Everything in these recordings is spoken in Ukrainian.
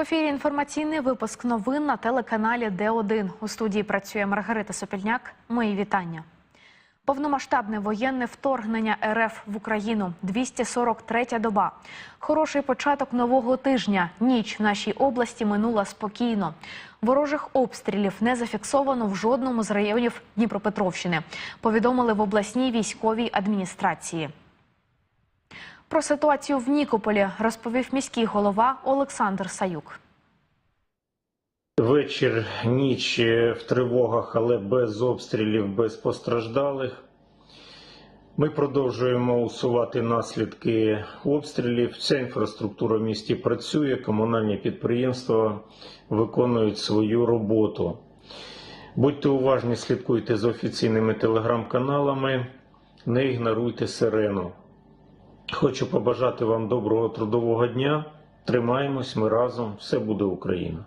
ефірі інформаційний випуск новин на телеканалі Д1. У студії працює Маргарита Сопільняк. Мої вітання. Повномасштабне воєнне вторгнення РФ в Україну. 243-я доба. Хороший початок нового тижня. Ніч в нашій області минула спокійно. Ворожих обстрілів не зафіксовано в жодному з районів Дніпропетровщини. Повідомили в обласній військовій адміністрації. Про ситуацію в Нікополі розповів міський голова Олександр Саюк. Вечір, ніч е, в тривогах, але без обстрілів, без постраждалих. Ми продовжуємо усувати наслідки обстрілів. Вся інфраструктура в місті працює, комунальні підприємства виконують свою роботу. Будьте уважні, слідкуйте за офіційними телеграм-каналами, не ігноруйте сирену. Хочу побажати вам доброго трудового дня. Тримаємось, ми разом, все буде Україна.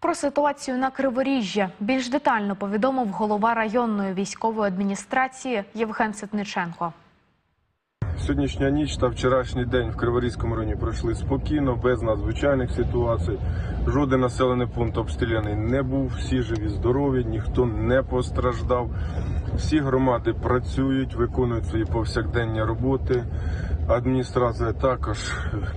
Про ситуацію на Криворіжжі більш детально повідомив голова районної військової адміністрації Євген Ситниченко. Сьогоднішня ніч та вчорашній день в Криворізькому районі пройшли спокійно, без надзвичайних ситуацій. Жоден населений пункт обстріляний не був. Всі живі, здорові, ніхто не постраждав. Всі громади працюють, виконують свої повсякденні роботи. Адміністрація також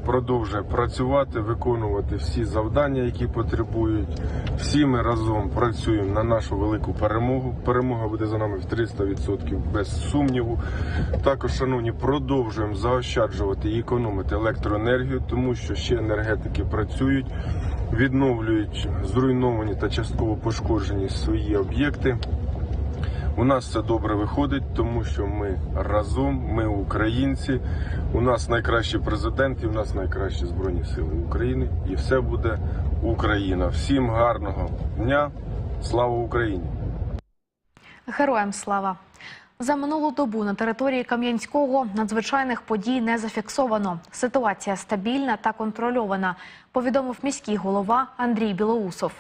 продовжує працювати, виконувати всі завдання, які потребують. Всі ми разом працюємо на нашу велику перемогу. Перемога буде за нами в 300% без сумніву. Також, шановні, продовжуємо заощаджувати і економити електроенергію, тому що ще енергетики працюють, відновлюють зруйновані та частково пошкоджені свої об'єкти. У нас все добре виходить, тому що ми разом, ми українці. У нас найкращий президент і у нас найкращі збройні сили України. І все буде Україна. Всім гарного дня! Слава Україні! Героям слава! За минулу добу на території Кам'янського надзвичайних подій не зафіксовано. Ситуація стабільна та контрольована, повідомив міський голова Андрій Білоусов.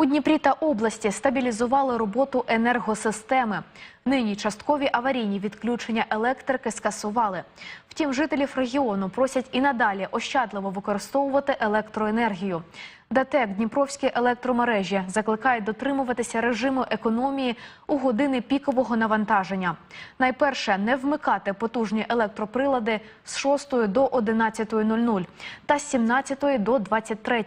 У Дніпрі та області стабілізували роботу енергосистеми. Нині часткові аварійні відключення електрики скасували. Втім, жителів регіону просять і надалі ощадливо використовувати електроенергію. ДТЕК Дніпровські електромережі закликають дотримуватися режиму економії у години пікового навантаження. Найперше не вмикати потужні електроприлади з 6 до 11.00 та з 17 до 23.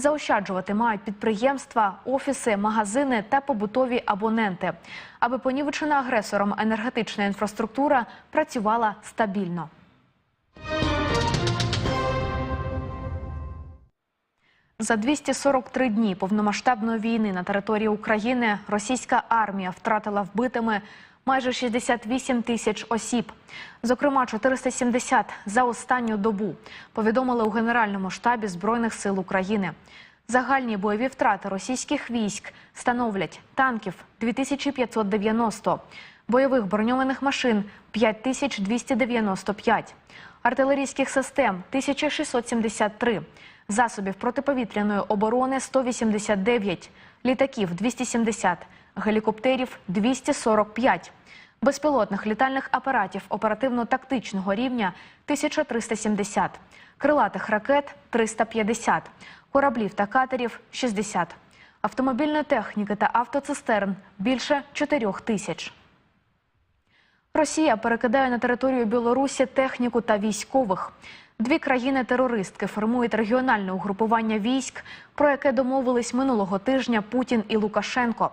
Заощаджувати мають підприємства, офіси, магазини та побутові абоненти, аби понівечена агресором енергетична інфраструктура працювала стабільно. За 243 дні повномасштабної війни на території України російська армія втратила вбитими майже 68 тисяч осіб, зокрема 470 за останню добу. Повідомили у Генеральному штабі збройних сил України. Загальні бойові втрати російських військ становлять танків 2590, бойових броньованих машин 5295, артилерійських систем 1673, засобів протиповітряної оборони 189, літаків 270, гелікоптерів 245, безпілотних літальних апаратів оперативно-тактичного рівня 1370, крилатих ракет 350, кораблів та катерів 60, автомобільної техніки та автоцистерн більше 4 тисяч. Росія перекидає на територію Білорусі техніку та військових. Дві країни-терористки формують регіональне угрупування військ, про яке домовились минулого тижня Путін і Лукашенко.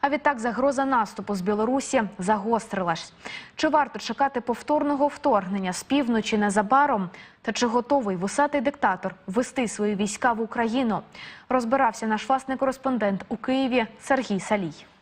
А відтак загроза наступу з Білорусі загострилась. Чи варто чекати повторного вторгнення з півночі незабаром? Та чи готовий вусатий диктатор вести свої війська в Україну? Розбирався наш власний кореспондент у Києві Сергій Салій.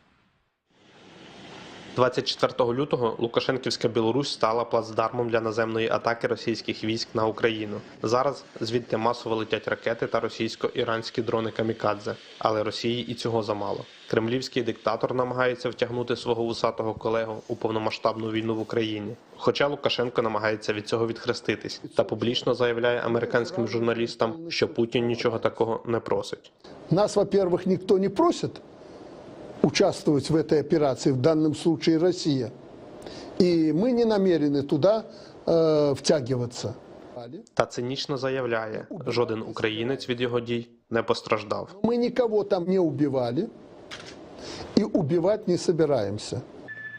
24 лютого Лукашенківська Білорусь стала плацдармом для наземної атаки російських військ на Україну. Зараз звідти масово летять ракети та російсько-іранські дрони камікадзе. Але Росії і цього замало. Кремлівський диктатор намагається втягнути свого вусатого колегу у повномасштабну війну в Україні. Хоча Лукашенко намагається від цього відхреститись та публічно заявляє американським журналістам, що Путін нічого такого не просить. Нас, во-первых, никто не просит участвовать в этой операции, в данном случае Россия. И мы не намерены туда э, втягиваться. убивали. та цинічно заявляє, жоден українець від його дій не постраждав. Мы никого там не убивали и убивать не собираемся.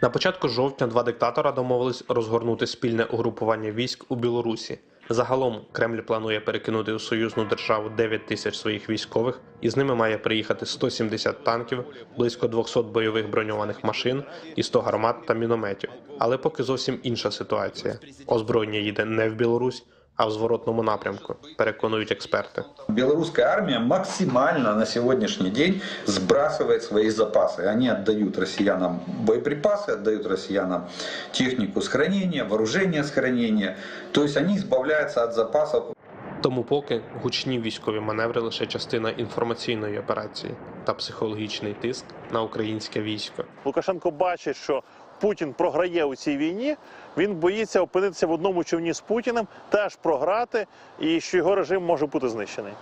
На початку жовтня два диктатора домовились розгорнути спільне угрупування військ у Білорусі. Загалом Кремль планує перекинути у союзну державу 9 тисяч своїх військових, і з ними має приїхати 170 танків, близько 200 бойових броньованих машин і 100 гармат та мінометів. Але поки зовсім інша ситуація. Озброєння їде не в Білорусь, а в зворотному напрямку, переконують експерти. Белорусская армия максимально на сегодняшний день сбрасывает свои запасы. Они отдают россиянам боеприпасы, отдают россиянам технику с хранения, вооружение с хранения. То есть они избавляются от запасов Тому поки гучні військові маневри лише частина інформаційної операції та психологічний тиск на українське військо. Лукашенко бачить, що Путін програє у цій війні. Він боїться опинитися в одному човні з Путіним, теж програти, і що його режим може бути знищений.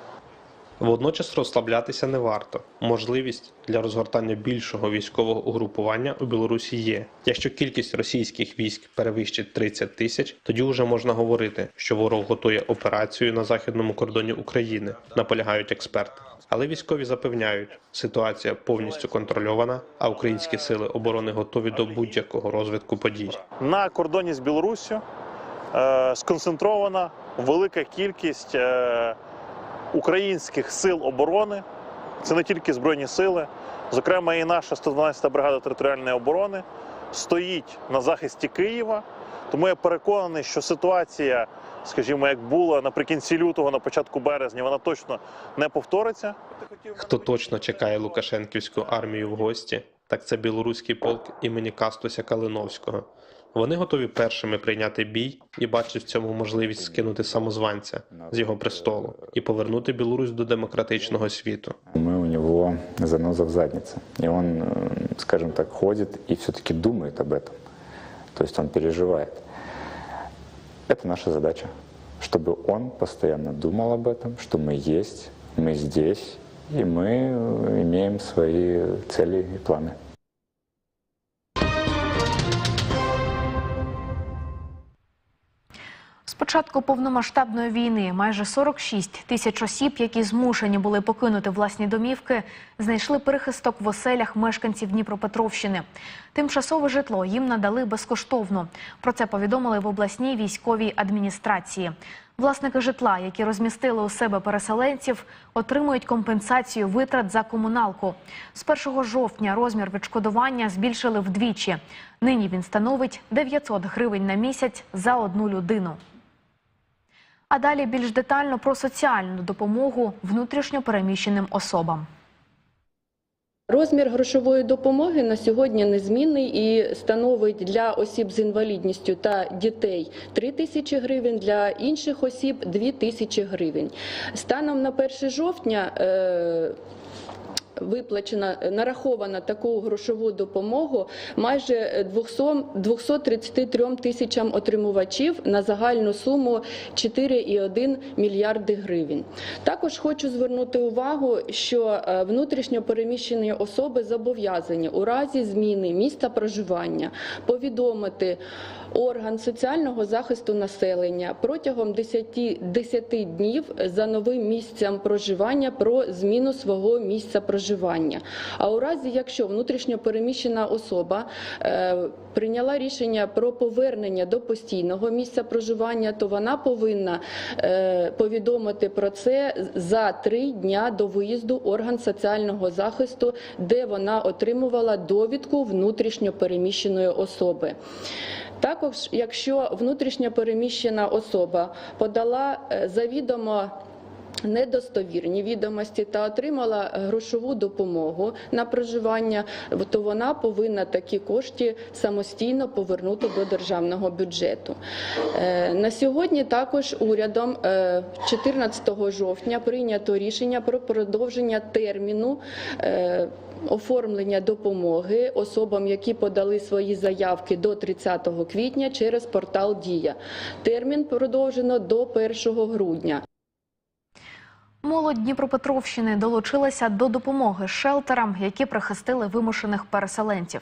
Водночас розслаблятися не варто. Можливість для розгортання більшого військового угрупування у Білорусі є. Якщо кількість російських військ перевищить 30 тисяч, тоді вже можна говорити, що ворог готує операцію на західному кордоні України, наполягають експерти. Але військові запевняють, ситуація повністю контрольована, а українські сили оборони готові до будь-якого розвитку подій. На кордоні з Білоруссю е, сконцентрована велика кількість е, українських сил оборони. Це не тільки збройні сили, зокрема, і наша 112-та бригада територіальної оборони стоїть на захисті Києва. Тому я переконаний, що ситуація, скажімо, як була наприкінці лютого, на початку березня, вона точно не повториться. Хто точно чекає Лукашенківську армію в гості, так це білоруський полк імені Кастуся Калиновського. Вони готові першими прийняти бій і бачать в цьому можливість скинути самозванця з його престолу і повернути Білорусь до демократичного світу. Мы у него заноза в заднице. И он, э, скажем так, ходит и все-таки думает об этом. То есть он переживает. Это наша задача, чтобы он постоянно думал об этом, что мы есть, мы здесь, и мы э, имеем свои цели и планы. Початку повномасштабної війни майже 46 тисяч осіб, які змушені були покинути власні домівки, знайшли перехисток в оселях мешканців Дніпропетровщини. Тимчасове житло їм надали безкоштовно. Про це повідомили в обласній військовій адміністрації. Власники житла, які розмістили у себе переселенців, отримують компенсацію витрат за комуналку. З 1 жовтня розмір відшкодування збільшили вдвічі. Нині він становить 900 гривень на місяць за одну людину. А далі більш детально про соціальну допомогу внутрішньо переміщеним особам. Розмір грошової допомоги на сьогодні незмінний і становить для осіб з інвалідністю та дітей 3 тисячі гривень, для інших осіб 2 тисячі гривень. Станом на 1 жовтня е, виплачена, нарахована таку грошову допомогу майже 200, 233 тисячам отримувачів на загальну суму 4,1 мільярди гривень. Також хочу звернути увагу, що е, внутрішньо переміщені особи зобов'язані у разі зміни місця проживання повідомити орган соціального захисту населення протягом 10, 10 днів за новим місцем проживання про зміну свого місця проживання. А у разі, якщо внутрішньо переміщена особа е, прийняла рішення про повернення до постійного місця проживання, то вона повинна е, повідомити про це за три дня до виїзду орган соціального захисту, де вона отримувала довідку внутрішньо переміщеної особи. Також, якщо внутрішньо переміщена особа подала е, завідомо недостовірні відомості та отримала грошову допомогу на проживання, то вона повинна такі кошти самостійно повернути до державного бюджету. Е, На сьогодні також урядом е, 14 жовтня прийнято рішення про продовження терміну. Оформлення допомоги особам, які подали свої заявки до 30 квітня через портал Дія. Термін продовжено до 1 грудня. Молодь Дніпропетровщини долучилася до допомоги шелтерам, які прихистили вимушених переселенців.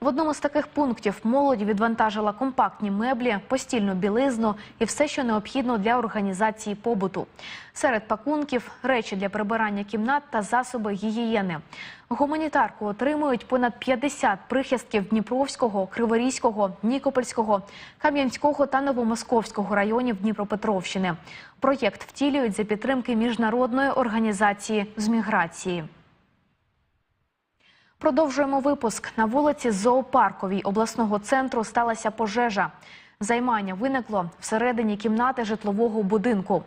В одному з таких пунктів молодь відвантажила компактні меблі, постільну білизну і все, що необхідно для організації побуту. Серед пакунків речі для прибирання кімнат та засоби гігієни. Гуманітарку отримують понад 50 прихистків Дніпровського, Криворізького, Нікопольського, Кам'янського та Новомосковського районів Дніпропетровщини. Проєкт втілюють за підтримки міжнародної організації з міграції. Продовжуємо випуск. На вулиці Зоопарковій обласного центру сталася пожежа. Займання виникло всередині кімнати житлового будинку.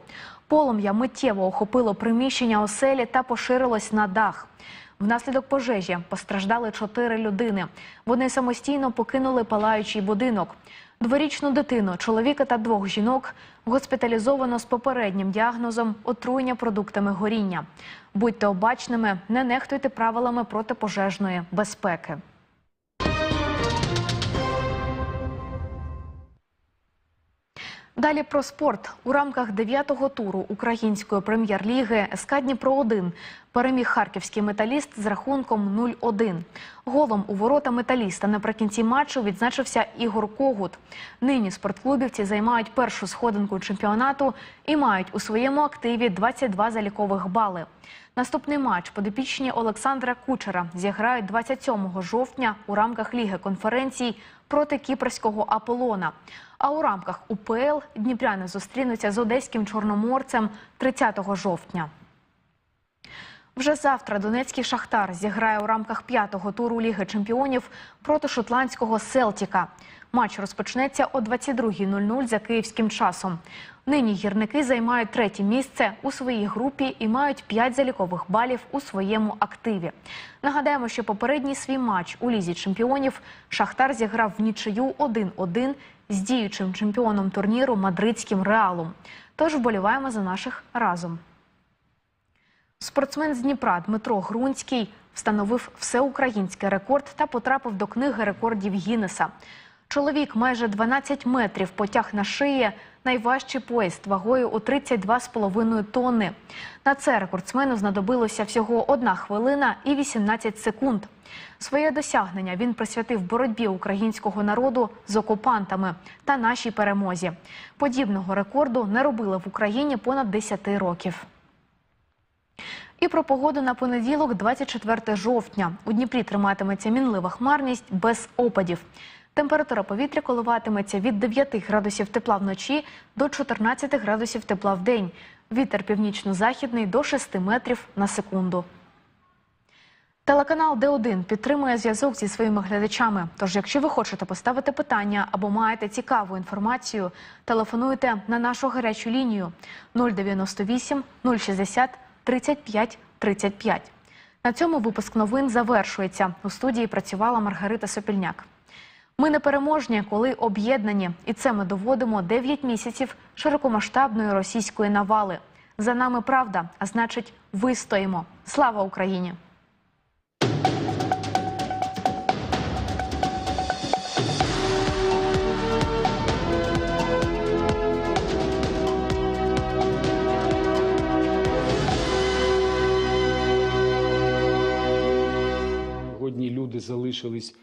Полум'я миттєво охопило приміщення оселі та поширилось на дах. Внаслідок пожежі постраждали чотири людини. Вони самостійно покинули палаючий будинок. Дворічну дитину, чоловіка та двох жінок госпіталізовано з попереднім діагнозом отруєння продуктами горіння. Будьте обачними, не нехтуйте правилами протипожежної безпеки. Далі про спорт у рамках дев'ятого туру української прем'єр-ліги СК Дніпро-1 переміг харківський металіст з рахунком 0-1. Голом у ворота металіста наприкінці матчу відзначився Ігор Когут. Нині спортклубівці займають першу сходинку чемпіонату і мають у своєму активі 22 залікових бали. Наступний матч подопічні Олександра Кучера зіграють 27 жовтня у рамках Ліги конференцій проти кіпрського Аполлона. А у рамках УПЛ дніпряни зустрінуться з одеським чорноморцем 30 жовтня. Вже завтра Донецький Шахтар зіграє у рамках п'ятого туру Ліги чемпіонів проти шотландського Селтіка. Матч розпочнеться о 22.00 за київським часом. Нині гірники займають третє місце у своїй групі і мають 5 залікових балів у своєму активі. Нагадаємо, що попередній свій матч у лізі чемпіонів Шахтар зіграв в нічию 1-1 з діючим чемпіоном турніру мадридським реалом. Тож вболіваємо за наших разом. Спортсмен з Дніпра Дмитро Грунський встановив всеукраїнський рекорд та потрапив до книги рекордів Гіннеса. Чоловік майже 12 метрів потяг на шиї найважчий поїзд вагою у 32,5 тонни. На це рекордсмену знадобилося всього 1 хвилина і 18 секунд. Своє досягнення він присвятив боротьбі українського народу з окупантами та нашій перемозі. Подібного рекорду не робили в Україні понад 10 років. І про погоду на понеділок, 24 жовтня. У Дніпрі триматиметься мінлива хмарність без опадів. Температура повітря коливатиметься від 9 градусів тепла вночі до 14 градусів тепла в день. Вітер північно-західний до 6 метрів на секунду. Телеканал Д1 підтримує зв'язок зі своїми глядачами. Тож, якщо ви хочете поставити питання або маєте цікаву інформацію, телефонуйте на нашу гарячу лінію 098 060 35 35. На цьому випуск новин завершується. У студії працювала Маргарита Сопільняк. Ми непереможні, коли об'єднані, і це ми доводимо 9 місяців широкомасштабної російської навали. За нами правда, а значить, вистоїмо. Слава Україні! Люди залишились